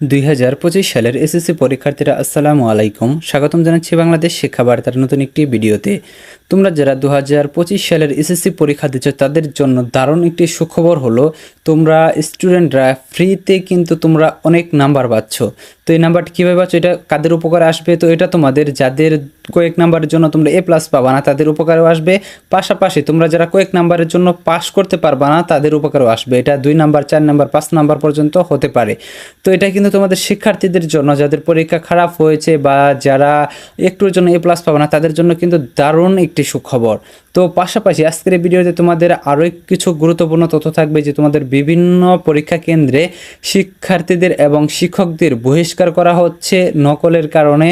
দুই হাজার পঁচিশ সালের এসএসসি পরীক্ষার্থীরা আসসালামু আলাইকুম। স্বাগতম জানাচ্ছি বাংলাদেশ শিক্ষা বার্তার নতুন একটি ভিডিওতে। তোমরা যারা দু হাজার পঁচিশ সালের এসএসসি পরীক্ষা দিচ্ছ তাদের জন্য দারুণ একটি সুখবর হলো, তোমরা স্টুডেন্টরা ফ্রিতে কিন্তু তোমরা অনেক নাম্বার পাচ্ছ। তো এই নাম্বারটি কীভাবে পাচ্ছ? এটা কাদের উপকারে আসবে? তো এটা তোমাদের যাদের কয়েক নাম্বারের জন্য তোমরা এ প্লাস পাবা না, তাদের উপকারেও আসবে। পাশাপাশি তোমরা যারা কয়েক নাম্বারের জন্য পাস করতে পারবা না, তাদের উপকারেও আসবে। এটা দুই নাম্বার চার নাম্বার পাঁচ নাম্বার পর্যন্ত হতে পারে। তো এটা কিন্তু তোমাদের শিক্ষার্থীদের জন্য, যাদের পরীক্ষা খারাপ হয়েছে বা যারা একটুর জন্য এ প্লাস পাবে না, তাদের জন্য কিন্তু দারুণ একটি সুখবর। তো পাশাপাশি আজকের ভিডিওতে তোমাদের আরও কিছু গুরুত্বপূর্ণ তথ্য থাকবে যে তোমাদের বিভিন্ন পরীক্ষা কেন্দ্রে শিক্ষার্থীদের এবং শিক্ষকদের বহিষ্কার করা হচ্ছে নকলের কারণে।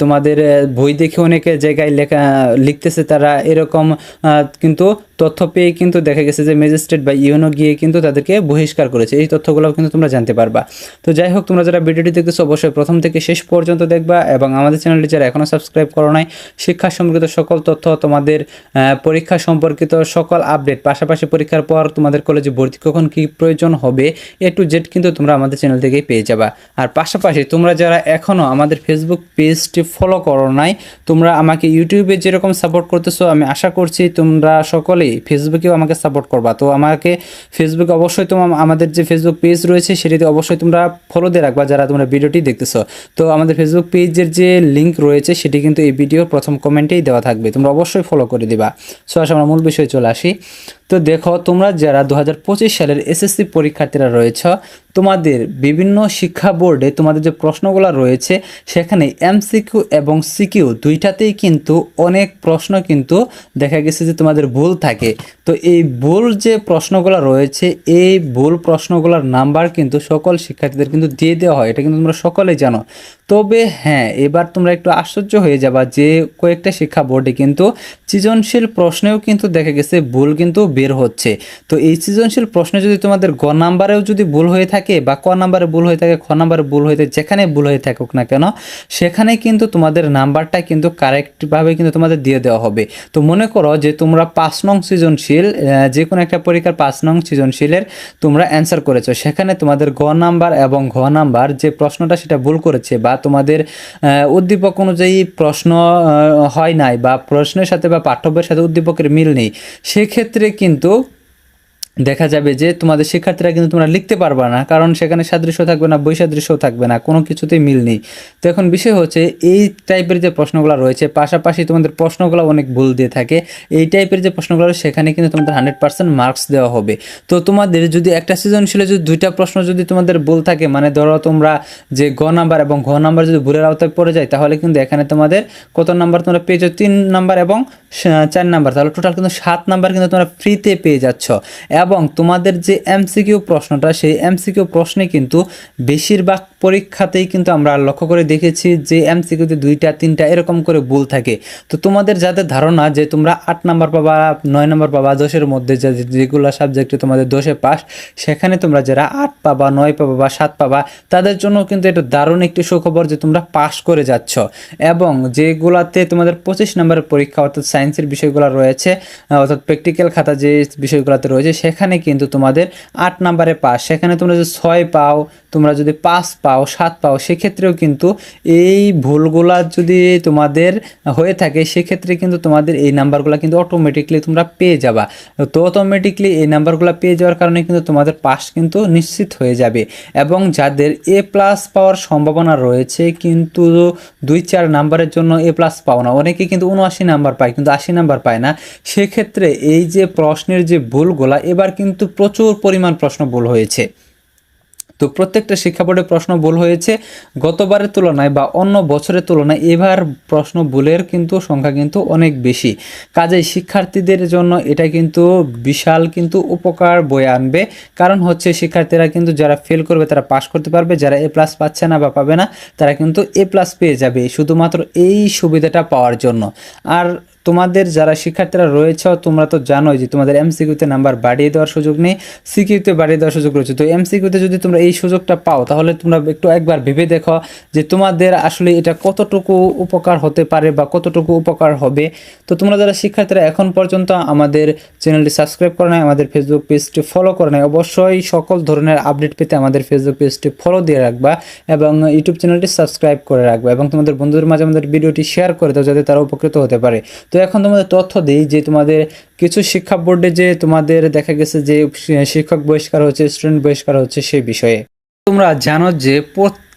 তোমাদের বই দেখে অনেকে জায়গায় লেখা, লিখতেছে তারা এরকম কিন্তু তথ্য পেয়ে কিন্তু দেখা গেছে যে ম্যাজিস্ট্রেট বা ইউনো গিয়ে কিন্তু তাদেরকে বহিষ্কার করেছে। এই তথ্যগুলো কিন্তু তোমরা জানতে পারবা। তো যাই হোক, তোমরা যারা ভিডিওটি দেখতেছো অবশ্যই প্রথম থেকে শেষ পর্যন্ত দেখবা এবং আমাদের চ্যানেলটি যারা এখনও সাবস্ক্রাইব করো নাই, শিক্ষা সম্পর্কিত সকল তথ্য তোমাদের পরীক্ষা সম্পর্কিত সকল আপডেট পাশাপাশি পরীক্ষার পর তোমাদের কলেজে ভর্তি কখন কী প্রয়োজন হবে এ টু জেড কিন্তু তোমরা আমাদের চ্যানেল থেকেই পেয়ে যাবা। আর পাশাপাশি তোমরা যারা এখনও আমাদের ফেসবুক পেজটি ফলো করো নাই, তোমরা আমাকে ইউটিউবে যেরকম সাপোর্ট করতেছো, আমি আশা করছি তোমরা সকলেই ফেসবুকেও আমাকে সাপোর্ট করবা। তো আমাকে ফেসবুকে অবশ্যই তোমার আমাদের যে ফেসবুক পেজ রয়েছে, সেটিতে অবশ্যই তোমরা ফলো দিয়ে রাখবা যারা তোমরা ভিডিওটি দেখতেছো। তো আমাদের ফেসবুক পেজের যে লিঙ্ক রয়েছে, সেটি কিন্তু এই ভিডিওর প্রথম কমেন্টেই দেওয়া থাকবে, তোমরা অবশ্যই ফলো করে দিবা। সো আসলে আমরা মূল বিষয়ে চলে আসি। তো দেখো, তোমরা যারা দু হাজার পঁচিশ সালের এসএসসি পরীক্ষার্থীরা রয়েছ, তোমাদের বিভিন্ন শিক্ষা বোর্ডে তোমাদের যে প্রশ্নগুলো রয়েছে, সেখানে এমসিকিউ এবং সিকিউ দুইটাতেই কিন্তু অনেক প্রশ্ন কিন্তু দেখা গেছে যে তোমাদের ভুল থাকে। তো এই ভুল যে প্রশ্নগুলো রয়েছে, এই ভুল প্রশ্নগুলোর নাম্বার কিন্তু সকল শিক্ষার্থীদের কিন্তু দিয়ে দেওয়া হয়। এটা কিন্তু তোমরা সকলেই জানো। তবে হ্যাঁ এবার তোমরা একটু আশ্চর্য হয়ে যাবা যে কয়েকটা শিক্ষা বোর্ডে কিন্তু সৃজনশীল প্রশ্নেও কিন্তু দেখা গেছে ভুল কিন্তু বের হচ্ছে। তো এই সৃজনশীল প্রশ্নে যদি তোমাদের গ নাম্বারেও যদি ভুল হয়ে থাকে বা ক নাম্বারে ভুল হয়ে থাকে, খ নাম্বারে ভুল হয়ে থাকে, যেখানে ভুল হয়ে থাকুক না কেন, সেখানে কিন্তু তোমাদের নাম্বারটা কিন্তু কারেক্টভাবে কিন্তু তোমাদের দিয়ে দেওয়া হবে। তো মনে করো যে তোমরা পাঁচ নং সৃজনশীল যে কোনো একটা পরীক্ষার পাঁচ নং সৃজনশীলের তোমরা অ্যান্সার করেছ। সেখানে তোমাদের গ নাম্বার এবং ঘ নাম্বার যে প্রশ্নটা সেটা ভুল করেছে বা তোমাদের উদ্দীপক অনুযায়ী প্রশ্ন হয় নাই বা প্রশ্নের সাথে বা পাঠ্যবের সাথে উদ্দীপকের মিল নেই। সেক্ষেত্রে কিন্তু কিন্তু দেখা যাবে যে তোমাদের শিক্ষার্থীরা কিন্তু তোমরা লিখতে পারবে না, কারণ সেখানে সাদৃশ্য থাকবে না বৈসাদৃশ্য থাকবে না, কোনো কিছুতেই মিল নেই। তো এখন বিষয় হচ্ছে, এই টাইপের যে প্রশ্নগুলো রয়েছে, পাশাপাশি তোমাদের প্রশ্নগুলো অনেক ভুল দিয়ে থাকে, এই টাইপের যে প্রশ্নগুলো, সেখানে কিন্তু তোমাদের হান্ড্রেড পার্সেন্ট মার্কস দেওয়া হবে। তো তোমাদের যদি একটা সৃজনশীলে যদি দুইটা প্রশ্ন যদি তোমাদের ভুল থাকে মানে ধরো তোমরা যে গ নাম্বার এবং ঘ নাম্বার যদি ভুলের আওতায় পড়ে যায়, তাহলে কিন্তু এখানে তোমাদের কত নাম্বার তোমরা পেয়েছ? তিন নাম্বার এবং চার নাম্বার তাহলে টোটাল কিন্তু সাত নাম্বার কিন্তু তোমরা ফ্রিতে পেয়ে যাচ্ছ। এবং তোমাদের যে এমসিকিউ প্রশ্নটা, সেই এমসিকিউ প্রশ্নে কিন্তু বেশিরভাগ পরীক্ষাতেই কিন্তু আমরা লক্ষ্য করে দেখেছি যে এমসিকিউতে দুইটা, তিনটা এরকম করে ভুল থাকে। তো তোমাদের যাদের ধারণা যে তোমরা আট নাম্বার পাবা, নয় নাম্বার পাবা, দশের মধ্যে যেগুলো সাবজেক্টে তোমাদের দশে পাস সেখানে তোমরা যারা আট পাবা, নয় পাবা বা সাত পাবা, তাদের জন্য কিন্তু এটা দারুণ একটি সুখবর যে তোমরা পাস করে যাচ্ছ। এবং যেগুলাতে তোমাদের পঁচিশ নম্বরের পরীক্ষা, অর্থাৎ সায়েন্সের বিষয়গুলো রয়েছে অর্থাৎ প্র্যাকটিক্যাল খাতা যে বিষয়গুলোতে রয়েছে, সেখানে কিন্তু তোমাদের আট নাম্বারে পাস সেখানে তোমরা যদি ছয় পাও তোমরা যদি পাঁচ পাও, সাত পাও, সেক্ষেত্রেও কিন্তু এই ভুলগুলা যদি তোমাদের হয়ে থাকে, সেক্ষেত্রে কিন্তু তোমাদের এই নাম্বারগুলো কিন্তু অটোমেটিকলি তোমরা পেয়ে যাবা। তো অটোমেটিকলি এই নাম্বারগুলো পেয়ে যাওয়ার কারণে কিন্তু তোমাদের পাস কিন্তু নিশ্চিত হয়ে যাবে এবং যাদের এ প্লাস পাওয়ার সম্ভাবনা রয়েছে কিন্তু দুই চার নাম্বারের জন্য এ প্লাস পাও না, অনেকে কিন্তু উনআশি নাম্বার পায় কিন্তু আশি নাম্বার পায় না। সেক্ষেত্রে এই যে প্রশ্নের যে ভুলগুলা, এবার কিন্তু প্রচুর পরিমাণ প্রশ্ন ভুল হয়েছে। তো প্রত্যেকটা শিক্ষা বোর্ডে প্রশ্ন ভুল হয়েছে। গতবারের তুলনায় বা অন্য বছরের তুলনায় এবার প্রশ্ন ভুলের কিন্তু সংখ্যা কিন্তু অনেক বেশি। কাজেই শিক্ষার্থীদের জন্য এটা কিন্তু বিশাল কিন্তু উপকার বয়ে আনবে। কারণ হচ্ছে শিক্ষার্থীরা কিন্তু যারা ফেল করবে তারা পাস করতে পারবে, যারা এ প্লাস পাচ্ছে না বা পাবে না, তারা কিন্তু এ প্লাস পেয়ে যাবে। শুধুমাত্র এই সুবিধাটা পাওয়ার জন্য। আর তোমাদের যারা শিক্ষার্থীরা রয়েছে, তোমরা তো জানোই যে তোমাদের এমসিকিউতে নাম্বার বাড়িয়ে দেওয়ার সুযোগ নেই সিকিউতে বাড়িয়ে দেওয়ার সুযোগ রয়েছে। তো এমসিকিউতে যদি তোমরা এই সুযোগটা পাও, তাহলে তোমরা একটু একবার ভেবে দেখো যে তোমাদের আসলে এটা কতটুকু উপকার হতে পারে বা কতটুকু উপকার হবে। তো তোমরা যারা শিক্ষার্থীরা এখন পর্যন্ত আমাদের চ্যানেলটি সাবস্ক্রাইব করে নাই, আমাদের ফেসবুক পেজটি ফলো করে নাই, অবশ্যই সকল ধরনের আপডেট পেতে আমাদের ফেসবুক পেজটি ফলো দিয়ে রাখবা এবং ইউটিউব চ্যানেলটি সাবস্ক্রাইব করে রাখবা এবং তোমাদের বন্ধুদের মাঝে আমাদের ভিডিওটি শেয়ার করে দাও, যাতে তারা উপকৃত হতে পারে। তো এখন তোমাদের তথ্য দিই যে তোমাদের কিছু শিক্ষা বোর্ডে যে তোমাদের দেখা গেছে যে শিক্ষক বহিষ্কার হচ্ছে স্টুডেন্ট বহিষ্কার হচ্ছে সেই বিষয়ে। তোমরা জানো যে প্রত্যেক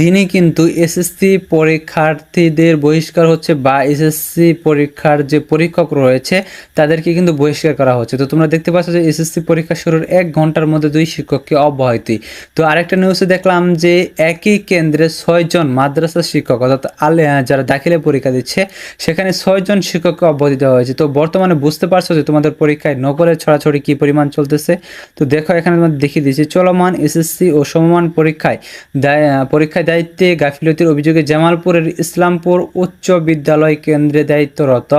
দিনই কিন্তু এসএসসি পরীক্ষার্থীদের বহিষ্কার হচ্ছে বা এসএসসি পরীক্ষার যে পরীক্ষক রয়েছে, তাদেরকে কিন্তু বহিষ্কার করা হচ্ছে। তো তোমরা দেখতে পাচ্ছ যে এসএসসি পরীক্ষা শুরুর এক ঘণ্টার মধ্যে দুই শিক্ষককে অব্যাহতি। তো আরেকটা নিউজে দেখলাম যে একই কেন্দ্রে ছয়জন মাদ্রাসা শিক্ষক, অর্থাৎ আলে যারা দাখিলে পরীক্ষা দিচ্ছে, সেখানে ছয়জন শিক্ষককে অব্যাহতি দেওয়া হয়েছে। তো বর্তমানে বুঝতে পারছ যে তোমাদের পরীক্ষায় নকলের ছড়াছড়ি কি পরিমাণ চলতেছে? তো দেখো, এখানে তোমাদের দেখিয়ে দিয়েছি, চলমান এসএসসি ও সমমান পরীক্ষায় পরীক্ষায় দায়িত্বে গাফিলতির অভিযোগে জামালপুরের ইসলামপুর উচ্চ বিদ্যালয় কেন্দ্রে দায়িত্বরত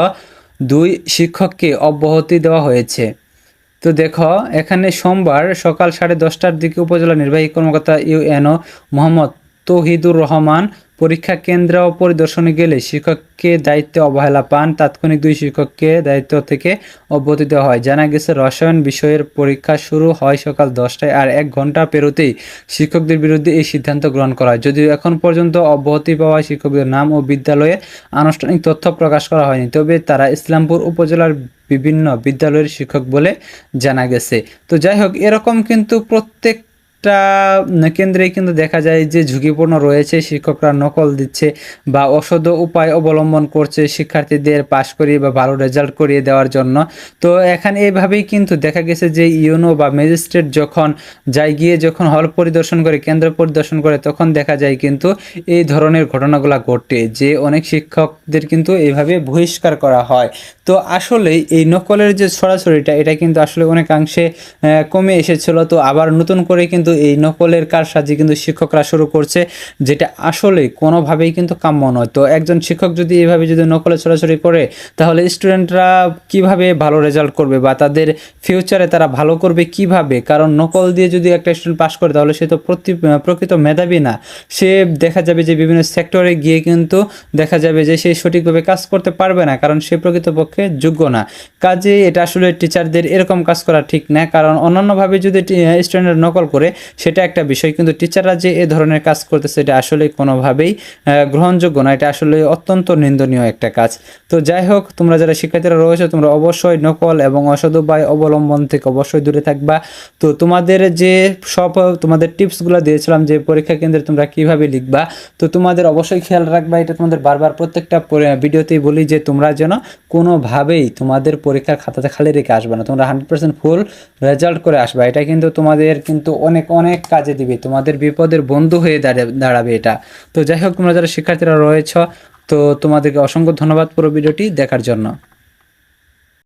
দুই শিক্ষককে অব্যাহতি দেওয়া হয়েছে। তো দেখো, এখানে সোমবার সকাল সাড়ে দশটার দিকে উপজেলা নির্বাহী কর্মকর্তা ইউএনও মোহাম্মদ তৌহিদুর রহমান পরীক্ষা কেন্দ্র পরিদর্শনে গেলে শিক্ষককে দায়িত্বে অবহেলা পান। তাৎক্ষণিক দুই শিক্ষককে দায়িত্ব থেকে অব্যাহতি দেওয়া হয়। জানা গেছে, রসায়ন বিষয়ের পরীক্ষা শুরু হয় সকাল দশটায় আর এক ঘণ্টা পেরোতেই শিক্ষকদের বিরুদ্ধে এই সিদ্ধান্ত গ্রহণ করা হয়। যদিও এখন পর্যন্ত অব্যাহতি পাওয়া শিক্ষকদের নাম ও বিদ্যালয়ে আনুষ্ঠানিক তথ্য প্রকাশ করা হয়নি, তবে তারা ইসলামপুর উপজেলার বিভিন্ন বিদ্যালয়ের শিক্ষক বলে জানা গেছে। তো যাই হোক, এরকম কিন্তু প্রত্যেকটা কেন্দ্রে কিন্তু দেখা যায় যে ঝুঁকিপূর্ণ রয়েছে, শিক্ষকরা নকল দিচ্ছে বা অসদ উপায় অবলম্বন করছে শিক্ষার্থীদের পাশ করিয়ে বা ভালো রেজাল্ট করিয়ে দেওয়ার জন্য। তো এখানে এইভাবেই কিন্তু দেখা গেছে যে ইউনো বা ম্যাজিস্ট্রেট যখন যায় গিয়ে যখন হল পরিদর্শন করে, কেন্দ্র পরিদর্শন করে, তখন দেখা যায় কিন্তু এই ধরনের ঘটনাগুলো ঘটে যে অনেক শিক্ষকদের কিন্তু এইভাবে বহিষ্কার করা হয়। তো আসলে এই নকলের যে ছড়াছড়িটা, এটা কিন্তু আসলে অনেকাংশে কমে এসেছিল। তো আবার নতুন করে কিন্তু এই নকলের কারসাজি কিন্তু শিক্ষকরা শুরু করছে, যেটা আসলে কোনোভাবেই কিন্তু কাম্য নয়। তো একজন শিক্ষক যদি এভাবে যদি নকলে ছড়াছড়ি করে, তাহলে স্টুডেন্টরা কীভাবে ভালো রেজাল্ট করবে বা তাদের ফিউচারে তারা ভালো করবে কীভাবে? কারণ নকল দিয়ে যদি একটা স্টুডেন্ট পাশ করে, তাহলে সে তো প্রতি, প্রকৃত মেধাবী না। সে দেখা যাবে যে বিভিন্ন সেক্টরে গিয়ে কিন্তু দেখা যাবে যে সে সঠিকভাবে কাজ করতে পারবে না, কারণ সে প্রকৃতপক্ষে যোগ্য না। কাজে এটা আসলে টিচারদের এরকম কাজ করা ঠিক না, কারণ অন্যান্যভাবে যদি স্টুডেন্টের নকল করে সেটা একটা বিষয়। কিন্তু টিচাররা যে এ ধরনের কাজ করতেছে, এটা আসলে কোনোভাবেই গ্রহণযোগ্য না। এটা আসলে অত্যন্ত নিন্দনীয় একটা কাজ। তো যাই হোক, তোমরা যারা শিক্ষার্থীরা রয়েছে, তোমরা অবশ্যই নকল এবং অসদ উপায় অবলম্বন থেকে অবশ্যই দূরে থাকবা। তো তোমাদের যে সব, তোমাদের টিপসগুলো দিয়েছিলাম যে পরীক্ষা কেন্দ্রে তোমরা কীভাবে লিখবা, তো তোমাদের অবশ্যই খেয়াল রাখবা। এটা তোমাদের বারবার প্রত্যেকটা ভিডিওতেই বলি যে তোমরা যেন কোনোভাবেই তোমাদের পরীক্ষার খাতাতে খালি রেখে আসবে না। তোমরা হান্ড্রেড পার্সেন্ট ফুল রেজাল্ট করে আসবা। এটা কিন্তু তোমাদের কিন্তু অনেক অনেক কাজে দিবে। তোমাদের বিপদের বন্ধু হয়ে দাঁড়া- দাঁড়াবে এটা। তো যাই হোক, তোমরা যারা শিক্ষার্থীরা রয়েছ, তো তোমাদেরকে অসংখ্য ধন্যবাদ পুরো ভিডিওটি দেখার জন্য।